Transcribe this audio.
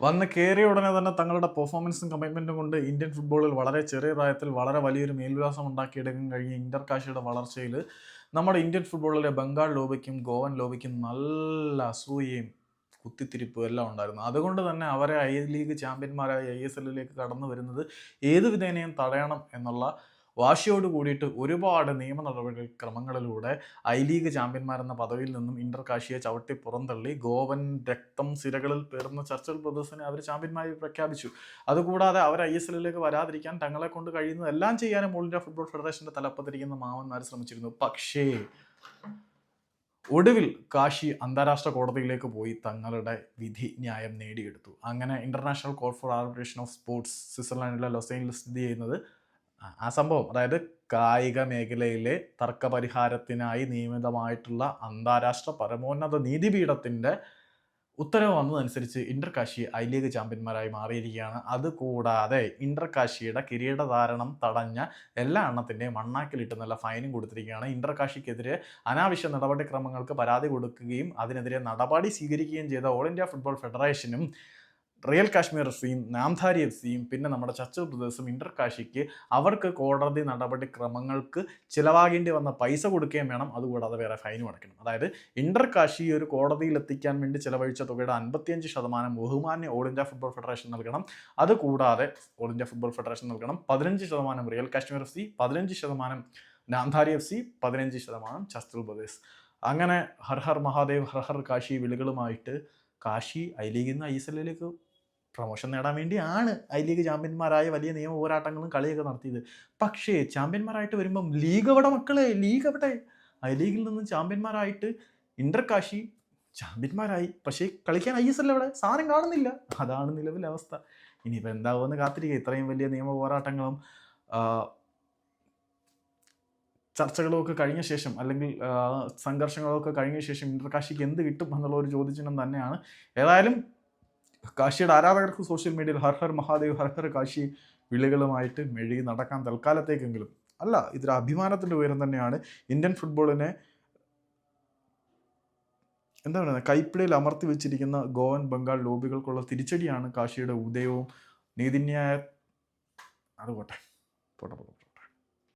വന്ന് കയറിയ ഉടനെ തന്നെ തങ്ങളുടെ പെർഫോമൻസും കമ്മിറ്റ്മെന്റും കൊണ്ട് ഇന്ത്യൻ ഫുട്ബോളിൽ വളരെ ചെറിയ പ്രായത്തിൽ വളരെ വലിയൊരു മേൽവിലാസം ഉണ്ടാക്കിയെടുക്കാൻ കഴിഞ്ഞ ഇന്റർ കാശിയുടെ വളർച്ചയിൽ നമ്മുടെ ഇന്ത്യൻ ഫുട്ബോളിലെ ബംഗാൾ ലോബിക്കും ഗോവൻ ലോബിക്കും നല്ല അസൂയയും കുത്തിത്തിരിപ്പും എല്ലാം ഉണ്ടായിരുന്നു. അതുകൊണ്ട് തന്നെ അവരെ ഐ ലീഗ് ചാമ്പ്യന്മാരായി ഐ എസ് എല്ലിലേക്ക് കടന്നു വരുന്നത് ഏത് വിധേനയും തടയണം എന്നുള്ള വാശിയോട് കൂടിയിട്ട് ഒരുപാട് നിയമ നടപടി ക്രമങ്ങളിലൂടെ ഐ ലീഗ് ചാമ്പ്യന്മാരെന്ന പദവിയിൽ നിന്നും ഇന്റർ കാശിയെ ചവിട്ടി പുറന്തള്ളി. ഗോവൻ രക്തം സിരകളിൽ പേർന്ന ചർച്ചിൽ ബ്രദേഴ്സിനെ അവർ ചാമ്പ്യന്മാരെ പ്രഖ്യാപിച്ചു. അതുകൂടാതെ അവർ ഐ എസ് എല്ലിലേക്ക് വരാതിരിക്കാൻ തങ്ങളെ കൊണ്ട് കഴിയുന്നതെല്ലാം ചെയ്യാനും ഓൾ ഇന്ത്യ ഫുട്ബോൾ ഫെഡറേഷന്റെ തലപ്പത്തിരിക്കുന്ന മാമന്മാർ ശ്രമിച്ചിരുന്നു. പക്ഷേ ഒടുവിൽ കാശി അന്താരാഷ്ട്ര കോടതിയിലേക്ക് പോയി തങ്ങളുടെ വിധി ന്യായം നേടിയെടുത്തു. അങ്ങനെ international court for arbitration of sports സ്വിറ്റ്സർലാൻഡിലെ ലൊസൈനിൽ സ്ഥിതി ചെയ്യുന്നത് ആ- സംഭവം. അതായത് കായിക മേഖലയിലെ തർക്ക പരിഹാരത്തിനായി നിയമിതമായിട്ടുള്ള അന്താരാഷ്ട്ര പരമോന്നത നീതിപീഠത്തിന്റെ ഉത്തരവ് വന്നതനുസരിച്ച് ഇന്റർ കാശി ഐ ലീഗ് ചാമ്പ്യന്മാരായി മാറിയിരിക്കുകയാണ്. അതുകൂടാതെ ഇന്റർ കാശിയുടെ കിരീടധാരണം തടഞ്ഞ എല്ലാ എണ്ണത്തിന്റെയും മണ്ണാക്കിലിട്ട് നല്ല ഫൈനും കൊടുത്തിരിക്കുകയാണ്. ഇന്റർ കാശിക്കെതിരെ അനാവശ്യ നടപടിക്രമങ്ങൾക്ക് പരാതി കൊടുക്കുകയും അതിനെതിരെ നടപടി സ്വീകരിക്കുകയും ചെയ്ത ഓൾ ഇന്ത്യ ഫുട്ബോൾ ഫെഡറേഷനും റിയൽ കാശ്മീർ എഫ് സിയും നാംധാരി എഫ് സിയും പിന്നെ നമ്മുടെ ചർച്ച ബ്രദേഴ്സും ഇന്റർ കാശിക്ക് അവർക്ക് കോടതി നടപടിക്രമങ്ങൾക്ക് ചിലവാകേണ്ടി വന്ന പൈസ കൊടുക്കുകയും വേണം. അതുകൂടാതെ വേറെ ഫൈനും അടയ്ക്കണം. അതായത് ഇന്റർ കാശി ഒരു കോടതിയിൽ എത്തിക്കാൻ വേണ്ടി ചിലവഴിച്ച തുകയുടെ അൻപത്തിയഞ്ച് ശതമാനം ബഹുമാന്യ ഓൾ ഇന്ത്യ ഫുട്ബോൾ ഫെഡറേഷൻ നൽകണം. അതുകൂടാതെ ഓൾ ഇന്ത്യ ഫുട്ബോൾ ഫെഡറേഷൻ നൽകണം. പതിനഞ്ച് ശതമാനം റിയൽ കാശ്മീർ എഫ് സി പതിനഞ്ച് ശതമാനം നാംധാരി എഫ് സി പതിനഞ്ച് ശതമാനം ചസ്തുൽ ബ്രദേഴ്സ് അങ്ങനെ ഹർ ഹർ മഹാദേവ് ഹർ ഹർ കാശി വിളികളുമായിട്ട് കാശി ഐ ലീഗിൽ നിന്ന് ഐ എസ് എല്ലിലേക്ക് പ്രൊമോഷൻ നേടാൻ വേണ്ടിയാണ് ഐ ലീഗ് ചാമ്പ്യന്മാരായ വലിയ നിയമ പോരാട്ടങ്ങളും കളിയൊക്കെ നടത്തിയത്. പക്ഷേ ചാമ്പ്യന്മാരായിട്ട് വരുമ്പം ലീഗ് അവിടെ മക്കളെ ലീഗ് അവിടെ. ഐ ലീഗിൽ നിന്ന് ചാമ്പ്യന്മാരായിട്ട് ഇന്റർ കാശി ചാമ്പ്യന്മാരായി. പക്ഷേ കളിക്കാൻ ഐ എസ് എൽ അവിടെ സാധനം കാണുന്നില്ല. അതാണ് നിലവിലെ അവസ്ഥ. ഇനിയിപ്പോൾ എന്താവുമെന്ന് കാത്തിരിക്കുക ഇത്രയും വലിയ നിയമ പോരാട്ടങ്ങളും ചർച്ചകളൊക്കെ കഴിഞ്ഞ ശേഷം അല്ലെങ്കിൽ സംഘർഷങ്ങളൊക്കെ കഴിഞ്ഞ ശേഷം ഇന്റർ കാശിക്ക് എന്ത് കിട്ടും എന്നുള്ള ഒരു ചോദ്യചിഹ്നം തന്നെയാണ്. ഏതായാലും കാശിയുടെ ആരാധകർക്ക് സോഷ്യൽ മീഡിയയിൽ ഹർ ഹർ മഹാദേവ് ഹർ ഹർ കാശി വിളികളുമായിട്ട് മെഴുകി നടക്കാൻ തൽക്കാലത്തേക്കെങ്കിലും അല്ല ഇതൊരു അഭിമാനത്തിന്റെ ഉയരം തന്നെയാണ്. ഇന്ത്യൻ ഫുട്ബോളിനെ എന്താ പറയുക കൈപ്പിടിയിൽ അമർത്തി വെച്ചിരിക്കുന്ന ഗോവൻ ബംഗാൾ ലോബികൾക്കുള്ള തിരിച്ചടിയാണ് കാശിയുടെ ഉദയവും നീതിന്യായ അത് പോട്ടെ പോട്ടെ പോട്ടെ.